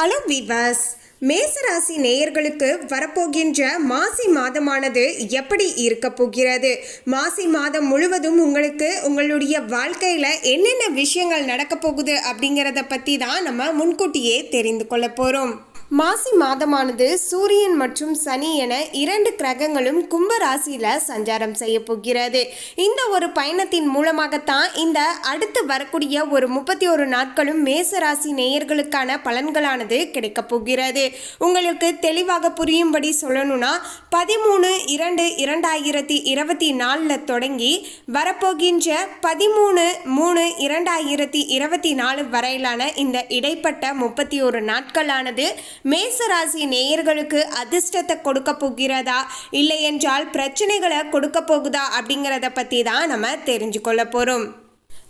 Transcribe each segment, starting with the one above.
Hello விவாஸ் மேசராசி நேயர்களுக்கு வரப்போகின்ற மாசி மாதமானது எப்படி இருக்க போகிறது? மாசி மாதம் முழுவதும் உங்களுக்கு உங்களுடைய வாழ்க்கையில் என்னென்ன விஷயங்கள் நடக்க போகுது அப்படிங்கிறத பற்றி தான் நம்ம முன்கூட்டியே தெரிந்து கொள்ள போகிறோம் மாசி மாதமானது சூரியன் மற்றும் சனி என இரண்டு கிரகங்களும் கும்ப ராசியில சஞ்சாரம் செய்ய போகிறது. இந்த ஒரு பயணத்தின் மூலமாகத்தான் இந்த அடுத்து வரக்கூடிய ஒரு முப்பத்தி ஒரு நாட்களும் மேச ராசி நேயர்களுக்கான பலன்களானது கிடைக்க போகிறது. உங்களுக்கு தெளிவாக புரியும்படி சொல்லணும்னா பதிமூணு இரண்டு இரண்டாயிரத்தி இருபத்தி நாலில் தொடங்கி வரப்போகின்ற பதிமூணு மூணு இரண்டாயிரத்தி இருபத்தி நாலு வரையிலான இந்த இடைப்பட்ட முப்பத்தி ஒரு நாட்களானது மேசராசி நேயர்களுக்கு அதிர்ஷ்டத்தை கொடுக்க போகிறதா? இல்லை என்றால் பிரச்சனைகளை கொடுக்க போகுதா? அப்படிங்கிறத பற்றி தான் நம்ம தெரிஞ்சு கொள்ள போகிறோம்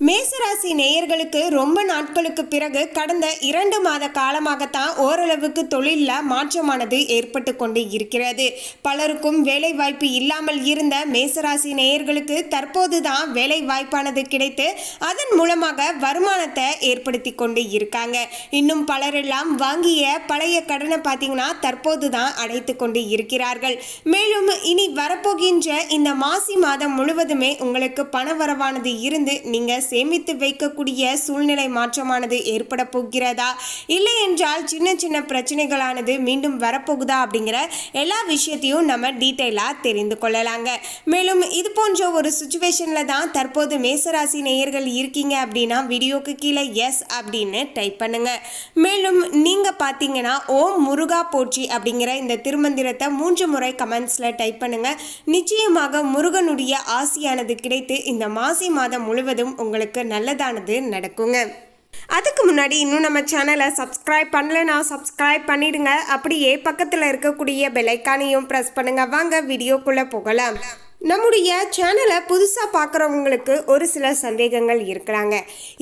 மேசராசி நேயர்களுக்கு ரொம்ப நாட்களுக்கு பிறகு கடந்த இரண்டு மாத காலமாகத்தான் ஓரளவுக்கு தொழிலில் மாற்றமானது ஏற்பட்டு கொண்டு இருக்கிறது. பலருக்கும் வேலை வாய்ப்பு இல்லாமல் இருந்த மேசராசி நேயர்களுக்கு தற்போது தான் வேலை வாய்ப்பானது கிடைத்து அதன் மூலமாக வருமானத்தை ஏற்படுத்தி கொண்டு இருக்காங்க. இன்னும் பலரெல்லாம் வாங்கிய பழைய கடனை பார்த்தீங்கன்னா தற்போது தான் அடைத்து கொண்டு இருக்கிறார்கள். மேலும் இனி வரப்போகின்ற இந்த மாசி மாதம் முழுவதுமே உங்களுக்கு பண வரவானது இருந்து நீங்கள் சேமித்து வைக்கக்கூடிய சூழ்நிலை மாற்றமானது ஏற்பட போகிறதா? இல்லை என்றால் சின்ன சின்ன பிரச்சனைகளானது மீண்டும் வரப்போகுதா அப்படிங்கிற எல்லா விஷயத்தையும் நம்ம டீட்டெயிலாக தெரிந்து கொள்ளலாங்க. மேலும் இது போன்ற ஒரு சுச்சுவேஷனில் தான் தற்போது மேசராசி நேயர்கள் இருக்கீங்க அப்படின்னா வீடியோக்கு கீழே எஸ் அப்படின்னு டைப் பண்ணுங்க. மேலும் நீங்கள் பார்த்தீங்கன்னா ஓம் முருகா போற்றி அப்படிங்கிற இந்த திருமந்திரத்தை மூன்று முறை கமெண்ட்ஸில் டைப் பண்ணுங்க. நிச்சயமாக முருகனுடைய ஆசியானது கிடைத்து இந்த மாசி மாதம் முழுவதும் உங்களுக்கு நல்லதானது நடக்குங்க. அதுக்கு முன்னாடி இன்னும் நம்ம சேனலை சப்ஸ்கிரைப் பண்ணலைன்னா சப்ஸ்கிரைப் பண்ணிடுங்க. அப்படியே பக்கத்தில் இருக்கக்கூடிய பெலைக்கானையும் ப்ரெஸ் பண்ணுங்க. வாங்க வீடியோக்குள்ளே போகலாம். நம்முடைய சேனலை புதுசாக பார்க்குறவங்களுக்கு ஒரு சில சந்தேகங்கள் இருக்கிறாங்க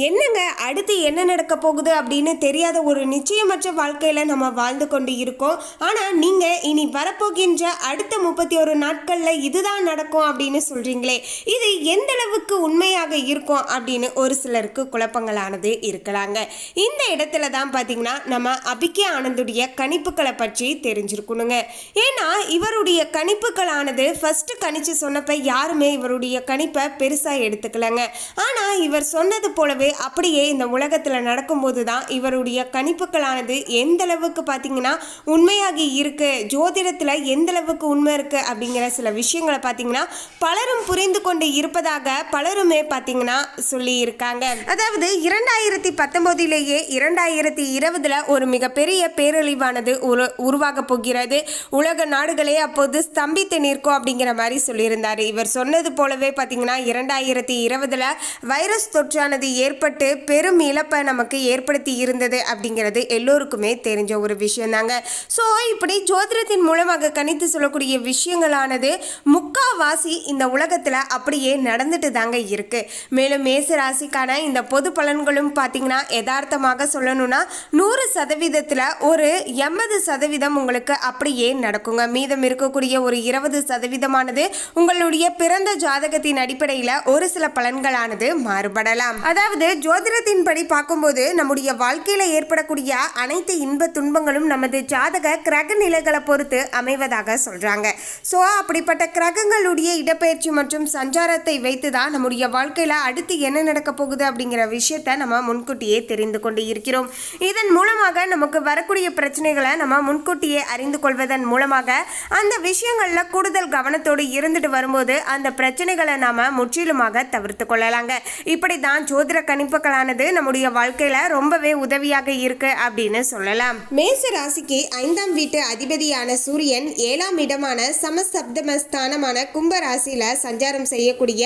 என்னங்க அடுத்து என்ன நடக்க போகுது அப்படின்னு தெரியாத ஒரு நிச்சயமற்ற வாழ்க்கையில் நம்ம வாழ்ந்து கொண்டு இருக்கோம். ஆனால் நீங்கள் இனி வரப்போகின்ற அடுத்த முப்பத்தி ஒரு நாட்களில் இதுதான் நடக்கும் அப்படின்னு சொல்கிறீங்களே இது எந்த அளவுக்கு உண்மையாக இருக்கும் அப்படின்னு ஒரு சிலருக்கு குழப்பங்களானது இருக்கலாங்க. இந்த இடத்துல தான் பார்த்தீங்கன்னா நம்ம அபிகே ஆனந்துடைய கணிப்புகளை பற்றி தெரிஞ்சிருக்கணுங்க. ஏன்னா இவருடைய கணிப்புகளானது ஃபஸ்ட்டு கணிச்சு சொன்னப்ப யாருமே இவருடைய கணிப்பை பெருசாக எடுத்துக்கலங்க. ஆனால் இவர் சொன்னது போலவே அப்படியே இந்த உலகத்தில் நடக்கும்போது தான் இவருடைய கணிப்புகளானது எந்த அளவுக்கு பார்த்தீங்கன்னா உண்மையாகி இருக்கு ஜோதிடத்தில் எந்த அளவுக்கு உண்மை இருக்கு அப்படிங்கிற சில விஷயங்களை பார்த்தீங்கன்னா பலரும் புரிந்து கொண்டு இருப்பதாக பலருமே பார்த்தீங்கன்னா சொல்லி இருக்காங்க அதாவது இரண்டாயிரத்தி பத்தொம்போதிலேயே இரண்டாயிரத்தி இருபதுல ஒரு மிகப்பெரிய பேரழிவானது உரு உருவாக போகிறது. உலக நாடுகளே அப்போது ஸ்தம்பித்து நிற்கும் அப்படிங்கிற மாதிரி சொல்லியிருந்தார் இவர் சொன்னது போலவே பார்த்தீங்கன்னா இரண்டாயிரத்தி இருபதில் வைரஸ் தொற்றானது ஏற்பட்டு பெரும் இழப்பை நமக்கு ஏற்படுத்தி இருந்தது அப்படிங்கிறது எல்லோருக்குமே தெரிஞ்ச ஒரு விஷயந்தாங்க. ஸோ இப்படி ஜோதிடத்தின் மூலமாக கணித்து சொல்லக்கூடிய விஷயங்களானது முக்காவாசி இந்த உலகத்தில் அப்படியே நடந்துட்டு தாங்க இருக்கு. மேலும் மேச ராசிக்கான இந்த பொது பலன்களும் பார்த்தீங்கன்னா யதார்த்தமாக சொல்லணும்னா நூறு சதவீதத்தில் ஒரு எண்பது சதவீதம் உங்களுக்கு அப்படியே நடக்குங்க. மீதம் இருக்கக்கூடிய ஒரு இருபது சதவீதமானது உங்களுடைய பிறந்த ஜாதகத்தின் அடிப்படையில் ஒரு சில பலன்களானது மாறுபடலாம். அதாவது ஜோதிடத்தின்படி பார்க்கும்போது நம்முடைய வாழ்க்கையில் ஏற்படக்கூடிய அனைத்து இன்ப துன்பங்களும் நமது ஜாதக கிரக நிலைகளை பொறுத்து அமைவதாக சொல்றாங்க. ஸோ அப்படிப்பட்ட கிரகங்களுடைய இடப்பெயர்ச்சி மற்றும் சஞ்சாரத்தை வைத்து தான் நம்முடைய வாழ்க்கையில் அடுத்து என்ன நடக்க போகுது அப்படிங்கிற விஷயத்தை நம்ம முன்கூட்டியே தெரிந்து கொண்டு இருக்கிறோம். இதன் மூலமாக நமக்கு வரக்கூடிய பிரச்சனைகளை நம்ம முன்கூட்டியே அறிந்து கொள்வதன் மூலமாக அந்த விஷயங்களில் கூடுதல் கவனத்தோடு இருந்துட்டு வரும்போது அந்த பிரச்சனைகளை நாம் முற்றிலுமாக தவிர்த்து கொள்ளலாங்க. இப்படி தான் ஜோதிட கணிப்புகளானது நம்முடைய வாழ்க்கையில் ரொம்பவே உதவியாக இருக்கு அப்படின்னு சொல்லலாம். மேச ராசிக்கு ஐந்தாம் வீட்டு அதிபதியான சூரியன் ஏழாம் இடமான சமசப்தமஸ்தானமான கும்ப ராசியில் சஞ்சாரம் செய்யக்கூடிய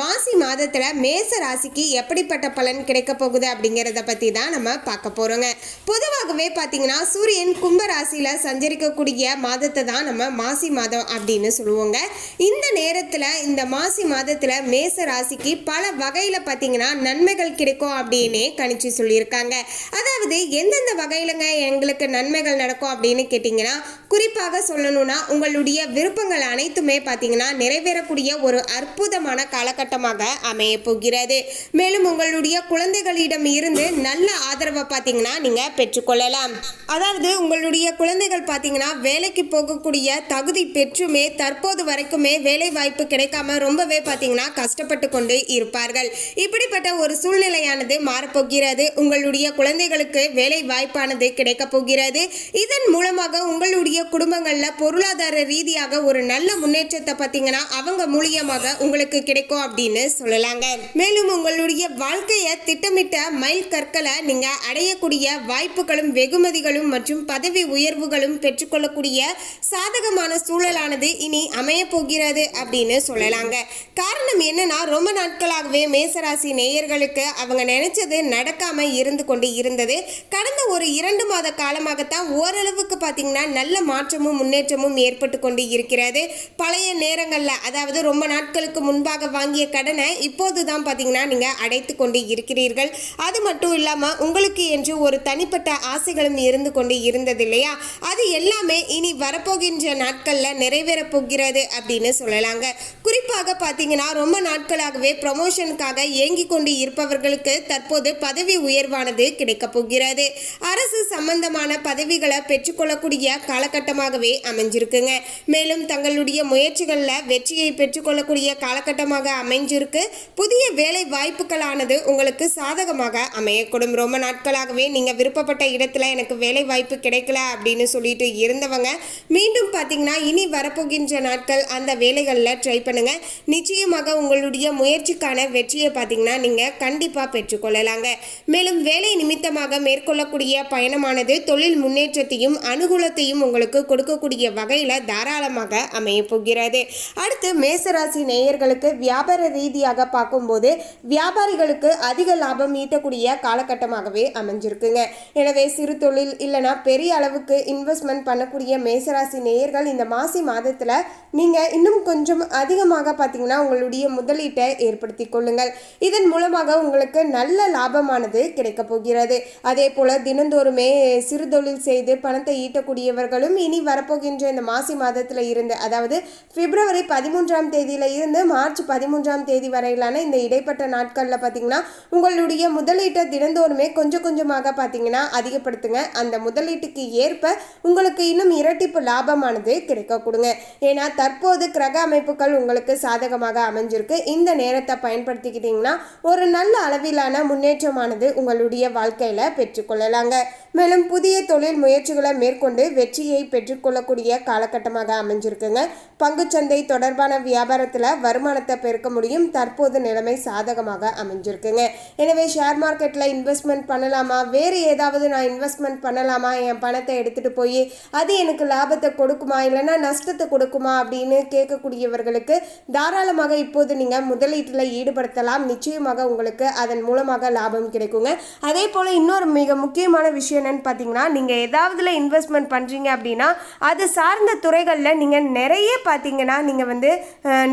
மாசி மாதத்தில் மேச ராசிக்கு எப்படிப்பட்ட பலன் கிடைக்க போகுது அப்படிங்கிறத பற்றி தான் நம்ம பார்க்க போகிறோங்க பொதுவாகவே பார்த்தீங்கன்னா சூரியன் கும்ப ராசியில் சஞ்சரிக்கக்கூடிய மாதத்தை தான் நம்ம மாசி மாதம் அப்படின்னு சொல்லுவோங்க. இந்த நேரத்தில் இந்த மாசி மாதத்தில் மேச ராசிக்கு பல வகையில் பார்த்தீங்கன்னா நன்மைகள் கிடைக்கும் அப்படின்னு கணிச்சு சொல்லியிருக்காங்க. அதாவது எந்தெந்த வகையிலங்க எங்களுக்கு நன்மைகள் நடக்கும் அப்படின்னு கேட்டிங்கன்னா குறிப்பாக சொல்லணும்னா உங்களுடைய விருப்பங்கள் அனைத்துமே பார்த்தீங்கன்னா நிறைவேறக்கூடிய ஒரு அற்புதமான காலகட்டமாக அமைய போகிறது. மேலும் உங்களுடைய குழந்தைகளிடம் இருந்து நல்ல ஆதரவை பார்த்தீங்கன்னா நீங்கள் பெற்றுக்கொள்ளலாம். அதாவது உங்களுடைய குழந்தைகள் பார்த்தீங்கன்னா வேலைக்கு போகக்கூடிய தகுதி பெற்றுமே தற்போது வரைக்குமே வேலை வாய்ப்பு கிடைக்காம ரொம்பவே பார்த்தீங்கன்னா கஷ்டப்பட்டு கொண்டு இருப்பார்கள். இப்படிப்பட்ட ஒரு சூழ்நிலையானது மாறப்போகிறது. உங்களுடைய குழந்தைகளுக்கு வேலை வாய்ப்பானது கிடைக்கப் போகிறது. இதன் மூலமாக உங்களுடைய குடும்பங்களில் பொருளாதார ரீதியாக ஒரு நல்ல முன்னேற்றத்தை பார்த்தீங்கன்னா அவங்க மூலியமாக உங்களுக்கு கிடைக்கும் அப்படின்னு சொல்லலாங்க. மேலும் உங்களுடைய வாழ்க்கையை திட்டமிட்ட மைல் கற்களை நீங்க அடையக்கூடிய வாய்ப்புகளும் வெகுமதிகளும் மற்றும் பதவி உயர்வுகளும் பெற்றுக்கொள்ளக்கூடிய சாதகமான சூழலானது இனி அமைய போகிறது. அப்படின்னு சொல்லலாங்க. காரணம் என்னன்னா ரொம்ப நாட்களாகவே மேசராசி நேயர்களுக்கு அவங்க நினைச்சது நடக்காம இருந்து கொண்டு இருந்தது. கடந்த ஒரு இரண்டு மாத காலமாகத்தான் ஓரளவுக்கு பார்த்தீங்கன்னா நல்ல மாற்றமும் முன்னேற்றமும் ஏற்பட்டு கொண்டு இருக்கிறது. பழைய நேரங்களில் அதாவது ரொம்ப நாட்களுக்கு முன்பாக வாங்கிய கடனை இப்போது தான் பார்த்தீங்கன்னா நீங்கள் அடைத்து கொண்டு இருக்கிறீர்கள். அது மட்டும் இல்லாமல் உங்களுக்கு என்று ஒரு தனிப்பட்ட ஆசைகளும் இருந்து கொண்டு இருந்தது இல்லையா? அது எல்லாமே இனி வரப்போகின்ற நாட்களில் நிறைவேறப் போகிறது அப்படின்னு சொல்லலாங்க குறிப்பாக பார்த்தீங்கன்னா ரொம்ப நாட்களாகவே ப்ரமோஷனுக்காக ஏங்கி கொண்டு இருப்பவர்களுக்கு தற்போது பதவி உயர்வானது கிடைக்கப் போகிறது. அரசு சம்பந்தமான பதவிகளை பெற்றுக்கொள்ளக்கூடிய காலகட்டமாகவே அமைஞ்சிருக்குங்க. மேலும் தங்களுடைய முயற்சிகளில் வெற்றியை பெற்றுக்கொள்ளக்கூடிய காலகட்டமாக அமைஞ்சிருக்கு. புதிய வேலை வாய்ப்புகளானது உங்களுக்கு சாதகமாக அமையக்கூடும். ரொம்ப நாட்களாகவே நீங்கள் விருப்பப்பட்ட இடத்துல எனக்கு வேலை வாய்ப்பு கிடைக்கல அப்படின்னு சொல்லிட்டு இருந்தவங்க மீண்டும் பார்த்தீங்கன்னா இனி வரப்போகின்ற நாட்கள் அந்த வேலை வேலைகளில் ட்ரை பண்ணுங்க. நிச்சயமாக உங்களுடைய முயற்சிக்கான வெற்றியை பார்த்தீங்கன்னா நீங்கள் கண்டிப்பாக பெற்றுக்கொள்ளலாங்க. மேலும் வேலை நிமித்தமாக மேற்கொள்ளக்கூடிய பயணமானது தொழில் முன்னேற்றத்தையும் அனுகூலத்தையும் உங்களுக்கு கொடுக்கக்கூடிய வகையில் தாராளமாக அமைய போகிறது. அடுத்து மேசராசி நேயர்களுக்கு வியாபார ரீதியாக பார்க்கும்போது வியாபாரிகளுக்கு அதிக லாபம் ஈட்டக்கூடிய காலகட்டமாகவே அமைஞ்சிருக்குங்க. எனவே சிறு தொழில் இல்லைனா பெரிய அளவுக்கு இன்வெஸ்ட்மெண்ட் பண்ணக்கூடிய மேசராசி நேயர்கள் இந்த மாசி மாதத்தில் நீங்கள் இன்னும் கொஞ்சம் அதிகமாக பார்த்தீங்கன்னா உங்களுடைய முதலீட்டை ஏற்படுத்தி கொள்ளுங்கள். இதன் மூலமாக உங்களுக்கு நல்ல லாபமானது கிடைக்கப் போகிறது. அதே போல் தினந்தோறுமே சிறுதொழில் செய்து பணத்தை ஈட்டக்கூடியவர்களும் இனி வரப்போகின்ற இந்த மாசி மாதத்தில் இருந்து அதாவது பிப்ரவரி பதிமூன்றாம் தேதியில இருந்து மார்ச் பதிமூன்றாம் தேதி வரையிலான இந்த இடைப்பட்ட நாட்களில் பார்த்தீங்கன்னா உங்களுடைய முதலீட்டை தினந்தோறுமே கொஞ்சம் கொஞ்சமாக பார்த்தீங்கன்னா அதிகப்படுத்துங்க. அந்த முதலீட்டுக்கு ஏற்ப உங்களுக்கு இன்னும் இரட்டிப்பு லாபமானது கிடைக்க கொடுங்க. ஏன்னா தற்போது கிரக அமைப்புகள் உங்களுக்கு சாதகமாக அமைஞ்சிருக்கு. இந்த நேரத்தை பயன்படுத்திக்கிட்டீங்கன்னா ஒரு நல்ல அளவிலான முன்னேற்றமானது உங்களுடைய வாழ்க்கையில் பெற்றுக்கொள்ளலாங்க. மேலும் புதிய தொழில் முயற்சிகளை மேற்கொண்டு வெற்றியை பெற்றுக்கொள்ளக்கூடிய காலகட்டமாக அமைஞ்சிருக்குங்க. பங்குச்சந்தை தொடர்பான வியாபாரத்தில் வருமானத்தை பெருக்க முடியும். தற்போது நிலைமை சாதகமாக அமைஞ்சிருக்குங்க. எனவே ஷேர் மார்க்கெட்டில் இன்வெஸ்ட்மெண்ட் பண்ணலாமா? வேறு ஏதாவது நான் இன்வெஸ்ட்மெண்ட் பண்ணலாமா? என் பணத்தை எடுத்துகிட்டு போய் அது எனக்கு லாபத்தை கொடுக்குமா? இல்லைன்னா நஷ்டத்தை கொடுக்குமா? அப்படின்னு கேட்கக்கூடியவர்களுக்கு தாராளமாக இப்போது நீங்கள் முதலீட்டில் ஈடுபடுத்தலாம். நிச்சயமாக உங்களுக்கு அதன் மூலமாக லாபம் கிடைக்குங்க. அதே போல் இன்னொரு மிக முக்கியமான விஷயம் என்னன்னு பார்த்தீங்கன்னா நீங்கள் ஏதாவதுல இன்வெஸ்ட்மெண்ட் பண்ணுறீங்க அப்படின்னா அது சார்ந்த துறைகளில் நீங்கள் நிறைய பார்த்தீங்கன்னா நீங்கள் வந்து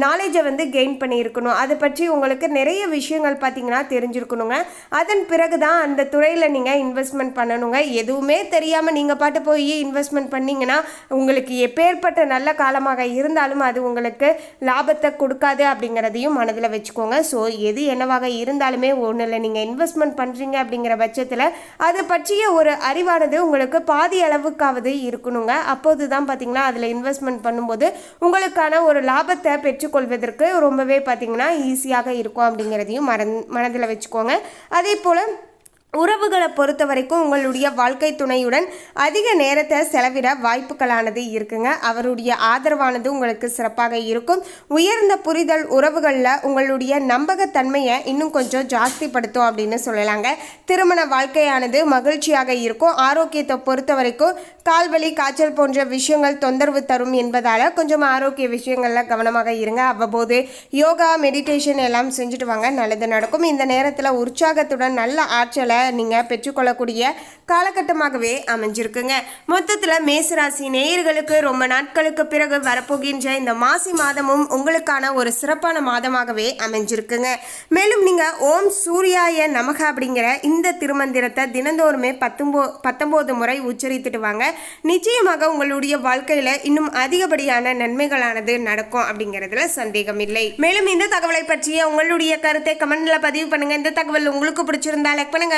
நாலேஜை வந்து கெயின் பண்ணியிருக்கணும். அதை பற்றி உங்களுக்கு நிறைய விஷயங்கள் பார்த்தீங்கன்னா தெரிஞ்சிருக்கணுங்க. அதன் பிறகு தான் அந்த துறையில் நீங்கள் இன்வெஸ்ட்மெண்ட் பண்ணணுங்க. எதுவுமே தெரியாமல் நீங்கள் பாட்டு போய் இன்வெஸ்ட்மெண்ட் பண்ணிங்கன்னா உங்களுக்கு எப்பேற்பட்ட நல்ல காலமாக இருந்தாலும் அது உங்களுக்கு லாபத்தை கொடுக்காது அப்படிங்கிறதையும் மனதில் வச்சுக்கோங்க. ஸோ எது என்னவாக இருந்தாலுமே ஒன்றும் இல்லை நீங்கள் இன்வெஸ்ட்மெண்ட் பண்ணுறீங்க அப்படிங்கிற பட்சத்தில் அது பற்றிய ஒரு அறிவானது உங்களுக்கு பாதி அளவுக்காவது இருக்கணுங்க. அப்போது தான் பார்த்தீங்கன்னா அதில் இன்வெஸ்ட்மெண்ட் பண்ணும்போது உங்களுக்கான ஒரு லாபத்தை பெற்றுக்கொள்வதற்கு ரொம்பவே பார்த்தீங்கன்னா ஈஸியாக இருக்கும் அப்படிங்கிறதையும் மறந் மனதில் வச்சுக்கோங்க. அதே போல் உறவுகளை பொறுத்த வரைக்கும் உங்களுடைய வாழ்க்கை துணையுடன் அதிக நேரத்தை செலவிட வாய்ப்புகளானது இருக்குங்க. அவருடைய ஆதரவானது உங்களுக்கு சிறப்பாக இருக்கும். உயர்ந்த புரிதல் உறவுகளில் உங்களுடைய நம்பகத்தன்மையை இன்னும் கொஞ்சம் ஜாஸ்திப்படுத்தும் அப்படின்னு சொல்லலாங்க. திருமண வாழ்க்கையானது மகிழ்ச்சியாக இருக்கும். ஆரோக்கியத்தை பொறுத்த வரைக்கும் கால்வலி காய்ச்சல் போன்ற விஷயங்கள் தொந்தரவு தரும் என்பதால் கொஞ்சம் ஆரோக்கிய விஷயங்களில் கவனமாக இருங்க. அவ்வப்போது யோகா மெடிடேஷன் எல்லாம் செஞ்சுட்டு வாங்க. நல்லது நடக்கும். இந்த நேரத்தில் உற்சாகத்துடன் நல்ல ஆற்றலை நீங்கள் பெற்றுக்கொள்ளக்கூடிய காலகட்டமாகவே அமைஞ்சிருக்குங்க. மொத்தத்தில் மேசராசி நேயர்களுக்கு ரொம்ப நாட்களுக்கு பிறகு வரப்போகின்ற இந்த மாசி மாதமும் உங்களுக்கான ஒரு சிறப்பான மாதமாகவே அமைஞ்சிருக்குங்க. மேலும் நீங்கள் ஓம் சூர்யாய நமக அப்படிங்கிற இந்த திருமந்திரத்தை தினந்தோறுமே பத்தொம்போ பத்தொம்போது முறை உச்சரித்துட்டு வாங்க. நிச்சயமாக உங்களுடைய வாழ்க்கையில் இன்னும் அதிகப்படியான நன்மைகளானது நடக்கும் அப்படிங்கிறதுல சந்தேகம் இல்லை. மேலும் இந்த தகவலை பற்றிய உங்களுடைய கருத்தை கமெண்ட்ல பதிவு பண்ணுங்க. இந்த தகவல் உங்களுக்கு பிடிச்சிருந்தா லைக் பண்ணுங்க